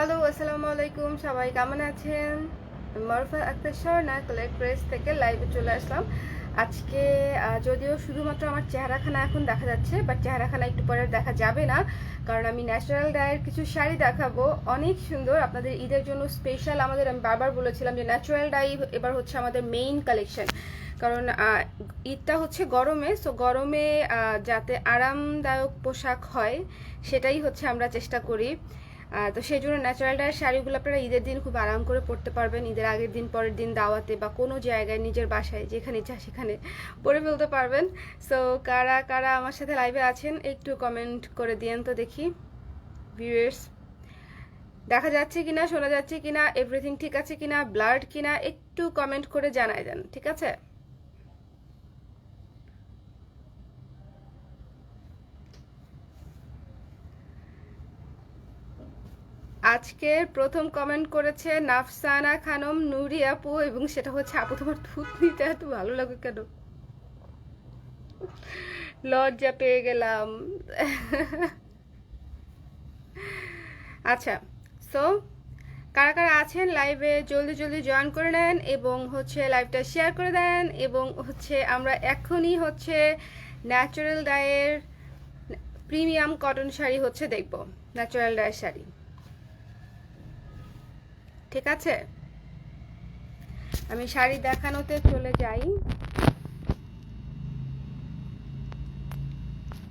Hello, আসসালামু আলাইকুম। সবাই কেমন আছেন? মরফা আক্তার স্বর্ণা কালেক্ট প্রেস থেকে লাইভে চলে আসলাম। আজকে যদিও শুধুমাত্র আমার চেহারাখানা এখন দেখা যাচ্ছে বাট চেহারাখানা একটু পরে দেখা যাবে না, কারণ আমি ন্যাচারাল ডায়ের কিছু শাড়ি দেখাবো। অনেক সুন্দর, আপনাদের ঈদের জন্য স্পেশাল আমাদের, আমি বারবার বলেছিলাম যে ন্যাচারাল ডাই এবার হচ্ছে আমাদের মেইন কালেকশন কারণ ঈদটা হচ্ছে গরমে সো গরমে যাতে আরামদায়ক পোশাক হয়, সেটাই হচ্ছে আমরা চেষ্টা করি। তো সেই জন্য ন্যাচারাল ডায়ের শাড়িগুলো আপনারা ঈদের দিন খুব আরাম করে পরতে পারবেন। ঈদের আগের দিন, পরের দিন দাওয়াতে বা কোনো জায়গায় নিজের বাসায়, যেখানে ইচ্ছা সেখানে পরে ফেলতে পারবেন। সো কারা কারা আমার সাথে লাইভে আছেন, একটু কমেন্ট করে দিয়েন তো দেখি। ভিউয়ার্স দেখা যাচ্ছে কিনা, শোনা যাচ্ছে কিনা এভরিথিং ঠিক আছে কিনা ব্লাড কিনা, একটু কমেন্ট করে জানাই দেন, ঠিক আছে? আজকের প্রথম কমেন্ট করেছে নাফসানা খানম নুরি আপু এবং সেটা হচ্ছে, আপু, তোমার দুধ এত ভালো লাগে কেন? লজ্জা পেয়ে গেলাম। আচ্ছা সো কারা কারা আছেন লাইভে জলদি জলদি জয়েন করে নেন এবং হচ্ছে লাইভটা শেয়ার করে দেন এবং হচ্ছে আমরা এখনই হচ্ছে ন্যাচারাল ডায়ের প্রিমিয়াম কটন শাড়ি হচ্ছে দেখব ন্যাচারাল ডায়ের শাড়ি। ঠিক আছে? আমি শাড়ি দেখানোতে চলে যাই।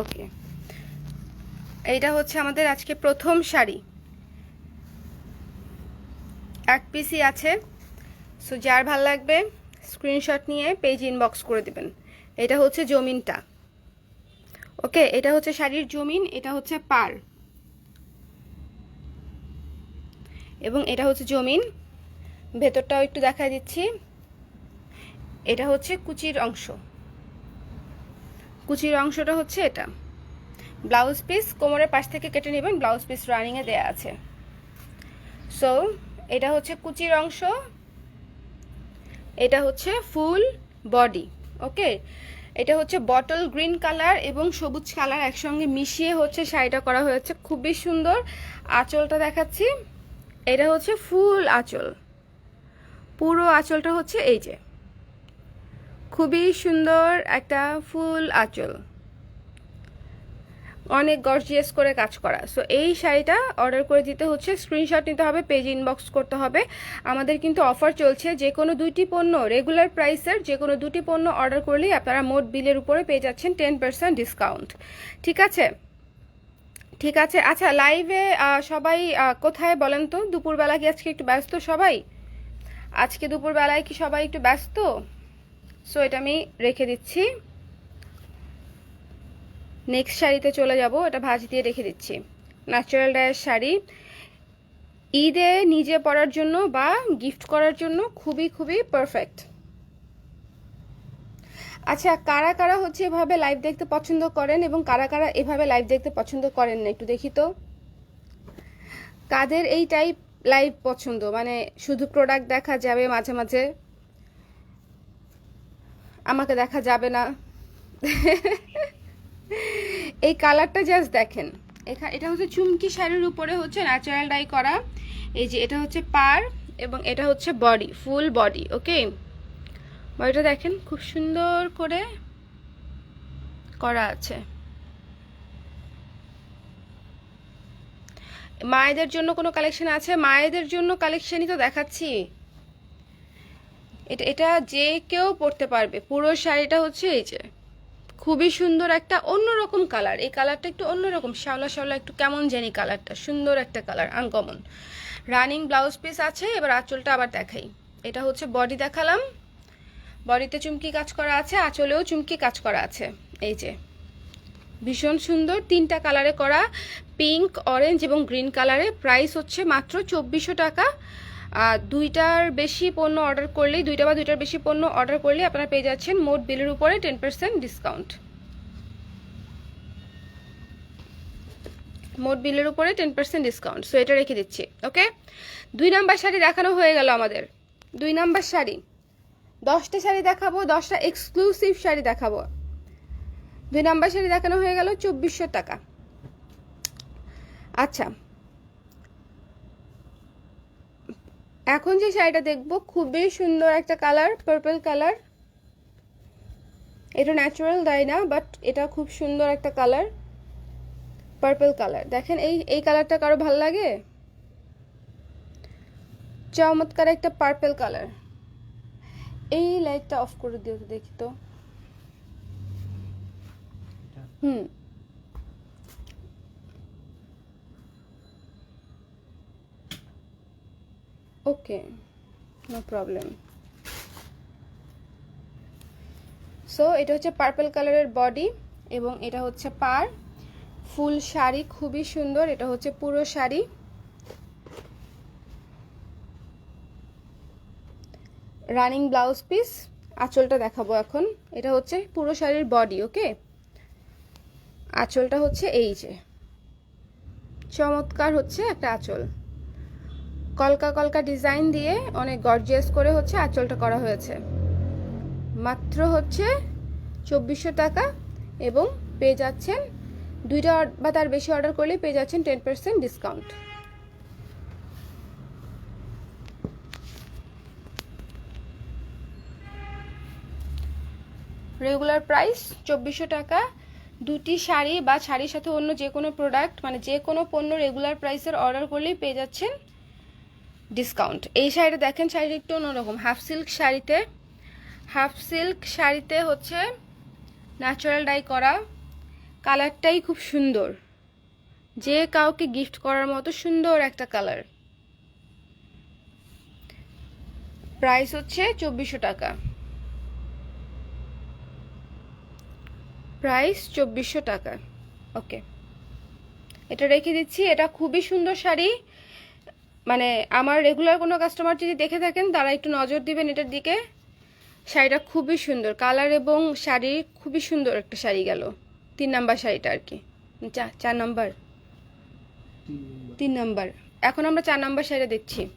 ওকে এইটা হচ্ছে আমাদের আজকে প্রথম শাড়ি। এক পিসি আছে। সো যার ভালো লাগবে স্ক্রিনশট নিয়ে পেজ ইনবক্স করে দিবেন। এটা হচ্ছে জমিনটা। ওকে এটা হচ্ছে শাড়ির জমিন, এটা হচ্ছে পার এবং এটা হচ্ছে জমিন। ভেতরটাও একটু দেখা দিচ্ছি। এটা হচ্ছে কুচির অংশ। কুচির অংশটা হচ্ছে এটা। ব্লাউজ পিস কোমরের পাশ থেকে কেটে নেবেন, ব্লাউজ পিস রানিংয়ে দেয়া আছে। সো এটা হচ্ছে কুচির অংশ। এটা হচ্ছে ফুল বডি, ওকে? এটা হচ্ছে বটল গ্রিন কালার এবং সবুজ কালার একসঙ্গে মিশিয়ে হচ্ছে, শাড়িটা করা হয়েছে। খুবই সুন্দর। আঁচলটা দেখাচ্ছি। এটা হচ্ছে ফুল আঁচল। পুরো আঁচলটা হচ্ছে এই যে। খুবই সুন্দর একটা ফুল আঁচল। অনেক গর্জিয়াস করে কাজ করা। সো এই শাড়িটা অর্ডার করে দিতে হচ্ছে স্ক্রিনশট নিতে হবে পেজ ইনবক্স করতে হবে। আমাদের কিন্তু অফার চলছে যে কোনো দুইটি পণ্য রেগুলার প্রাইসের যে কোনো দুটি পণ্য অর্ডার করলেই আপনারা মোট বিলের উপরে পেয়ে যাচ্ছেন টেন পার্সেন্ট ডিসকাউন্ট ঠিক আছে? ঠিক আছে। আচ্ছা লাইভে সবাই কোথায় বলেন তো? দুপুরবেলা কি আজকে একটু ব্যস্ত সবাই? আজকে দুপুরবেলায় কি সবাই একটু ব্যস্ত? সো এটা আমি রেখে দিচ্ছি। নেক্সট শাড়িতে চলে যাব, এটা ভাজ দিয়ে রেখে দিচ্ছি। ন্যাচারাল ডায়ের শাড়ি। ঈদে নিজে পরার জন্য বা গিফট করার জন্য খুবই খুবই পারফেক্ট আচ্ছা কারা কারা হচ্ছে এভাবে লাইভ দেখতে পছন্দ করেন এবং কারা কারা এভাবে লাইভ দেখতে পছন্দ করেন না? একটু দেখি তো। কাদের এই টাইপ লাইভ পছন্দ? মানে শুধু প্রোডাক্ট দেখা যাবে মাঝে মাঝে? আমাকে দেখা যাবে না। এই কালারটা জাস্ট দেখেন। এখানে এটা হচ্ছে চুমকি শাড়ির উপরে হচ্ছে ন্যাচারাল ডাই করা। এই যে, এটা হচ্ছে পার এবং এটা হচ্ছে বডি ফুল বডি ওকে বডিটা দেখেন, খুব সুন্দর করে করা আছে। মায়েদের জন্য কোনো কালেকশন আছে? মায়েদের জন্য কালেকশনই তো দেখাচ্ছি। এটা এটা যে কেউ পরতে পারবে। পুরো শাড়িটা হচ্ছে এই যে, খুবই সুন্দর একটা অন্যরকম কালার এই কালারটা একটু অন্যরকম, শ্যাওলা শ্যাওলা একটু কেমন জানি কালারটা সুন্দর একটা color uncommon running blouse piece আছে, এবার আঁচলটা আবার দেখাই। এটা হচ্ছে বডি দেখালাম। বডিতে চুমকি কাজ করা আছে, আঁচলেও চুমকি কাজ করা আছে। এই যে। ভীষণ সুন্দর তিনটা কালারে করা, পিঙ্ক, অরেঞ্জ এবং গ্রিন কালারে। প্রাইস হচ্ছে মাত্র চব্বিশশো টাকা। দুইটার বেশি পণ্য অর্ডার করলেই, দুইটা বা দুইটার বেশি পণ্য অর্ডার করলেই আপনারা পেয়ে যাচ্ছেন মোট বিলের উপরে টেন পার্সেন্ট ডিসকাউন্ট। মোট বিলের উপরে টেন পার্সেন্ট ডিসকাউন্ট। সো এটা রেখে দিচ্ছি ওকে দুই নাম্বার শাড়ি দেখানো হয়ে গেল আমাদের। দুই নাম্বার শাড়ি। দশটা শাড়ি দেখাবো, দশটা এক্সক্লুসিভ শাড়ি দেখাবো। দুই নাম্বার শাড়ি দেখানো হয়ে গেল চব্বিশশো টাকা। আচ্ছা। এখন যে শাড়িটা দেখব, খুবই সুন্দর একটা কালার পার্পল কালার এটা ন্যাচারাল দেয় না? বাট এটা খুব সুন্দর একটা কালার পার্পল কালার দেখেন, এই এই কালারটা কারও ভালো লাগে? চমৎকার একটা পার্পল কালার এই লাইটটা অফ করে দিও তো দেখি তো। হুম। Okay no problem. সো এটা হচ্ছে পার্পল কালারের বডি এবং এটা হচ্ছে পার। ফুল শাড়ি খুবই সুন্দর এটা হচ্ছে পুরো শাড়ি। Running blouse piece. আঁচলটা দেখাবো এখন। এটা হচ্ছে পুরো শাড়ির বডি, ওকে? আঁচলটা হচ্ছে এই যে। চমৎকার হচ্ছে একটা আঁচল। কলকা কলকা ডিজাইন দিয়ে অনেক গর্জিয়াস করে হচ্ছে আঁচলটা করা হয়েছে। মাত্র হচ্ছে চব্বিশশো টাকা এবং পেয়ে যাচ্ছেন, দুইটা বা তার বেশি অর্ডার করলে পেয়ে যাচ্ছেন ten percent discount regular price চব্বিশশো টাকা। দুটি শাড়ি বা শাড়ির সাথে অন্য যে কোনো প্রোডাক্ট মানে যে কোনো পণ্য রেগুলার প্রাইসের অর্ডার করলেই পেয়ে যাচ্ছেন ডিসকাউন্ট এই শাড়িটা দেখেন, শাড়িটা একটু অন্যরকম। হাফ সিল্ক শাড়িতে হাফ সিল্ক শাড়িতে হচ্ছে ন্যাচারাল ডাই করা। কালারটাই খুব সুন্দর। যে কাউকে গিফট করার মতো সুন্দর একটা কালার প্রাইস হচ্ছে চব্বিশশো টাকা। প্রাইস চব্বিশশো টাকা। ওকে। এটা রেখে দিচ্ছি। এটা খুবই সুন্দর শাড়ি। মানে আমার রেগুলার কোনো কাস্টমার যদি দেখে থাকেন, তারা একটু নজর দিবেন এটার দিকে। শাড়িটা খুবই সুন্দর। কালার এবং শাড়ি খুবই সুন্দর একটা শাড়ি গেল। তিন নাম্বার শাড়িটা আর কি। চা- চার নাম্বার। তিন নাম্বার। এখন আমরা চার নাম্বার শাড়িটা দেখছি।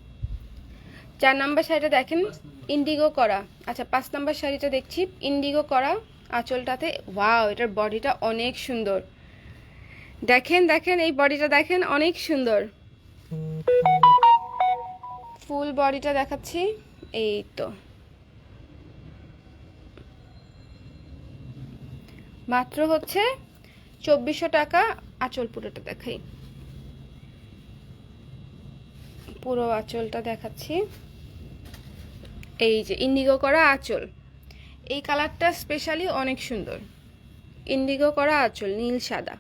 চার নাম্বার শাড়িটা দেখেন ইন্ডিগো করা। আচ্ছা পাঁচ নাম্বার শাড়িটা দেখছি ইন্ডিগো করা। আঁচলটাতে, ওয়াও, এটার বডিটা অনেক সুন্দর। দেখেন দেখেন, এই বডিটা দেখেন, অনেক সুন্দর। ফুল বডিটা দেখাচ্ছি, এই তো। মাত্র হচ্ছে চব্বিশশো টাকা আঁচল পুরোটা দেখাই। পুরো আঁচলটা দেখাচ্ছি। এই যে ইন্ডিগো করা আঁচল। এই কালারটা স্পেশালি অনেক সুন্দর। ইন্ডিগো করা আঁচল নীল সাদা।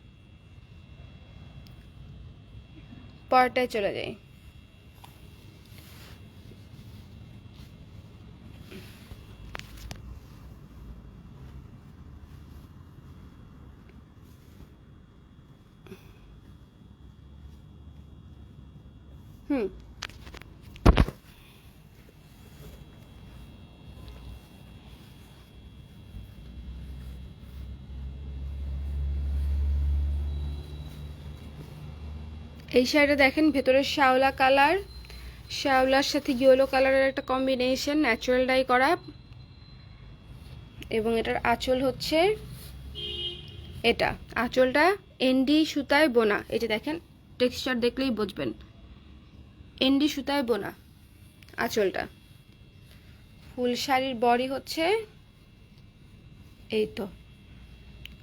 পরটায় চলে যাই। হুম। এই শাড়িটা দেখেন, ভেতরে শ্যাওলা কালার। শ্যাওলার সাথে ইয়েলো কালারের একটা কম্বিনেশন ন্যাচারাল ডাই করা। এবং এটার আঁচল হচ্ছে এটা। আঁচলটা এনডি সুতায় বোনা। এই যে দেখেন টেক্সচার দেখলেই বুঝবেন। এনডি সুতায় বোনা আঁচলটা। ফুল শাড়ির বডি হচ্ছে এই তো।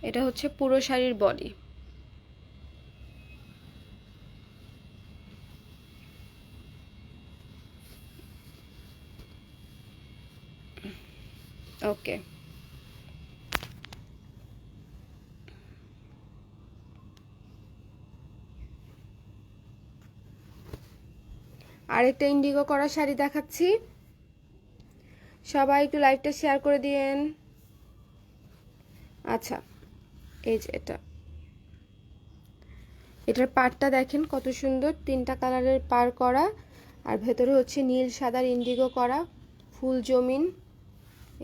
এটা হচ্ছে পুরো শাড়ির বডি। ওকে আরেকটা ইন্ডিগো করা শাড়ি দেখাচ্ছি। সবাই একটু লাইভটা শেয়ার করে দিয়েন। আচ্ছা এই যে এটা। এটার পাড়টা দেখেন কত সুন্দর, তিনটা কালারের পার করা। আর ভেতরে হচ্ছে নীল, সাদার ইন্ডিগো করা, ফুল জমিন।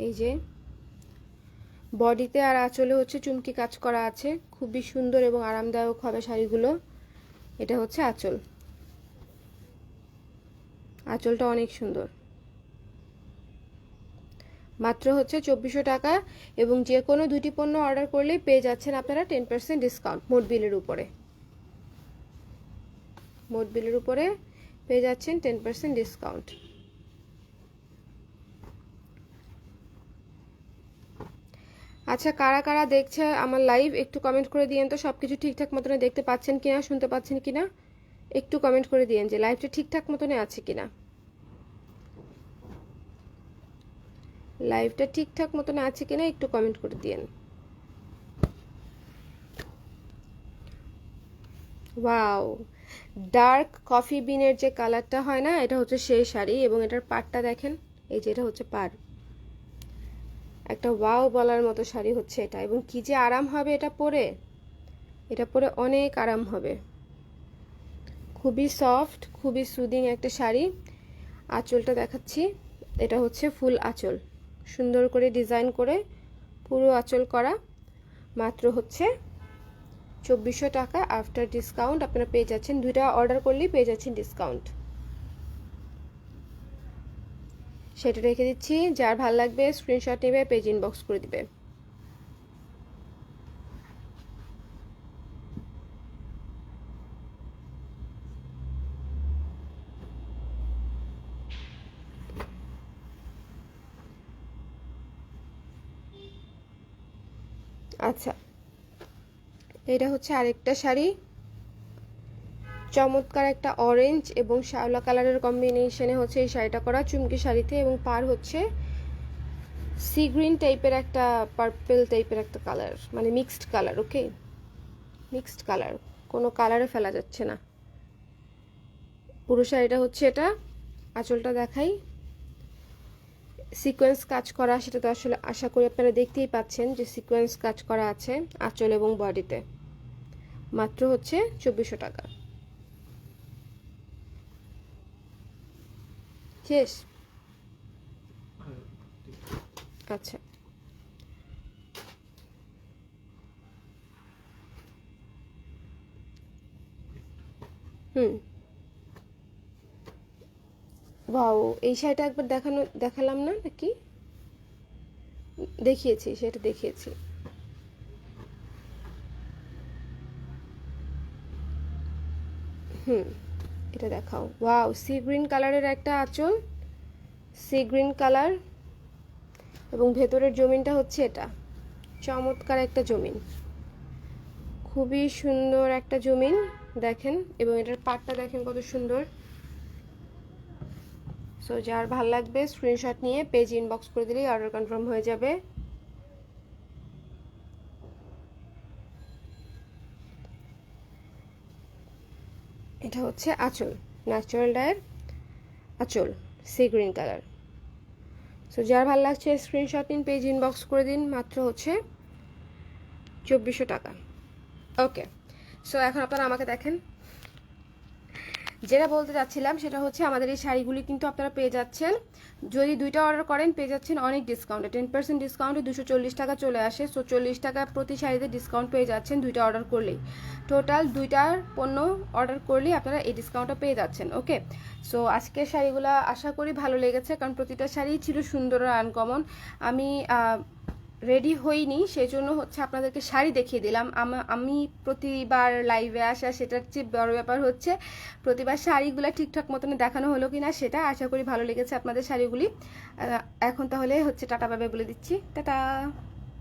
এই যে বডিতে আর আঁচলে হচ্ছে চুমকি কাজ করা আছে। খুবই সুন্দর এবং আরামদায়ক হবে শাড়িগুলো। এটা হচ্ছে আঁচল। আঁচলটা অনেক সুন্দর। মাত্র হচ্ছে চব্বিশশো টাকা এবং যে কোনো দুটি পণ্য অর্ডার করলেই পেয়ে যাচ্ছেন আপনারা টেন পার্সেন্ট ডিসকাউন্ট মোট বিলের উপরে। মোট বিলের উপরে পেয়ে যাচ্ছেন টেন পার্সেন্ট ডিসকাউন্ট আচ্ছা কারা কারা দেখছে আমার লাইভ একটু কমেন্ট করে দিয়েন তো সব কিছু ঠিকঠাক মতনে দেখতে পাচ্ছেন কিনা, শুনতে পাচ্ছেন কিনা? একটু কমেন্ট করে দিয়েন যে লাইভটা ঠিকঠাক মতনে আছে কিনা। লাইভটা ঠিকঠাক মতন আছে কিনা, একটু কমেন্ট করে দিয়েন। ওয়াও ডার্ক কফি বিনের যে কালারটা হয় না, এটা হচ্ছে সেই শাড়ি এবং এটার পাড়টা দেখেন, এই যে এটা হচ্ছে পাড় একটা ওয়াও বলার মতো শাড়ি হচ্ছে এটা। এবং কি যে আরাম হবে এটা পরে? এটা পরে অনেক আরাম হবে। খুবই সফট, খুবই সুদিং একটা শাড়ি। আঁচলটা দেখাচ্ছি। এটা হচ্ছে ফুল আঁচল। সুন্দর করে ডিজাইন করে পুরো আঁচল করা। মাত্র হচ্ছে চব্বিশশো টাকা। আফটার ডিসকাউন্ট আপনারা পেয়ে যাচ্ছেন। দুইটা অর্ডার করলেই পেয়ে যাচ্ছেন ডিসকাউন্ট সেটা রেখে দিচ্ছি। যার ভালো লাগবে স্ক্রিনশট নেবে পেজ ইনবক্স করে দিবে। আচ্ছা। এটা হচ্ছে আরেকটা শাড়ি। চমৎকার একটা অরেঞ্জ এবং শ্যাওলা কালারের কম্বিনেশনে হচ্ছে এই শাড়িটা করা। চুমকি শাড়িতে এবং পার হচ্ছে সি গ্রিন টাইপের একটা পার্পেল টাইপের একটা কালার মানে mixed color okay mixed color কোনো কালারে ফেলা যাচ্ছে না। পুরো শাড়িটা হচ্ছে এটা। আঁচলটা দেখাই। সিকোয়েন্স কাজ করা, সেটা তো আসলে আশা করি আপনারা দেখতেই পাচ্ছেন যে সিকোয়েন্স কাজ করা আছে আঁচল এবং বডিতে মাত্র হচ্ছে চব্বিশশো টাকা। শেষ। আচ্ছা। হুম। বাও এই শাড়িটা একবার দেখানো, দেখালাম না নাকি? দেখিয়েছি, সেটা দেখিয়েছি। হুম। এটা দেখাও। ওয়াও সি গ্রিন কালারের একটা আঁচল। সি গ্রিন কালার এবং ভেতরের জমিনটা হচ্ছে এটা। চমৎকার একটা জমিন। খুবই সুন্দর একটা জমিন, দেখেন। এবং এটার পাটটা দেখেন কত সুন্দর। সো যার ভালো লাগবে স্ক্রিনশট নিয়ে পেজ ইনবক্স করে দিলেই অর্ডার কনফার্ম হয়ে যাবে। এটা হচ্ছে আঁচল ন্যাচারাল ডায়ের আঁচল সি গ্রিন কালার সো যার ভালো লাগছে স্ক্রিনশট নিন পেজ ইনবক্স করে দিন, মাত্র হচ্ছে চব্বিশশো টাকা। ওকে সো এখন আপনারা আমাকে দেখেন। যেটা বলতে যাচ্ছিলাম সেটা হচ্ছে আমাদের এই শাড়িগুলি কিন্তু আপনারা পেয়ে যাচ্ছেন। যদি দুইটা অর্ডার করেন, পেয়ে যাচ্ছেন অনেক ডিসকাউন্টে টেন পার্সেন্ট ডিসকাউন্টে দুশো চল্লিশ টাকা চলে আসে। সো চল্লিশ টাকা প্রতি শাড়িতে ডিসকাউন্ট পেয়ে যাচ্ছেন দুইটা অর্ডার করলেই। টোটাল দুইটার পণ্য অর্ডার করলেই আপনারা এই ডিসকাউন্টটা পেয়ে যাচ্ছেন ওকে সো আজকের শাড়িগুলো আশা করি ভালো লেগেছে, কারণ প্রতিটা শাড়ি ছিল সুন্দর আর আনকমন আমি রেডি হইনি সেই জন্য হচ্ছে আপনাদেরকে শাড়ি দেখিয়ে দিলাম। আমি প্রতিবার লাইভে আসা, সেটার চেয়ে বড় ব্যাপার হচ্ছে প্রতিবার শাড়িগুলো ঠিকঠাক মতন দেখানো হলো কি না সেটা আশা করি ভালো লেগেছে আপনাদের শাড়িগুলি। এখন তাহলে হচ্ছে টাটা বাবে বলে দিচ্ছি। টাটা!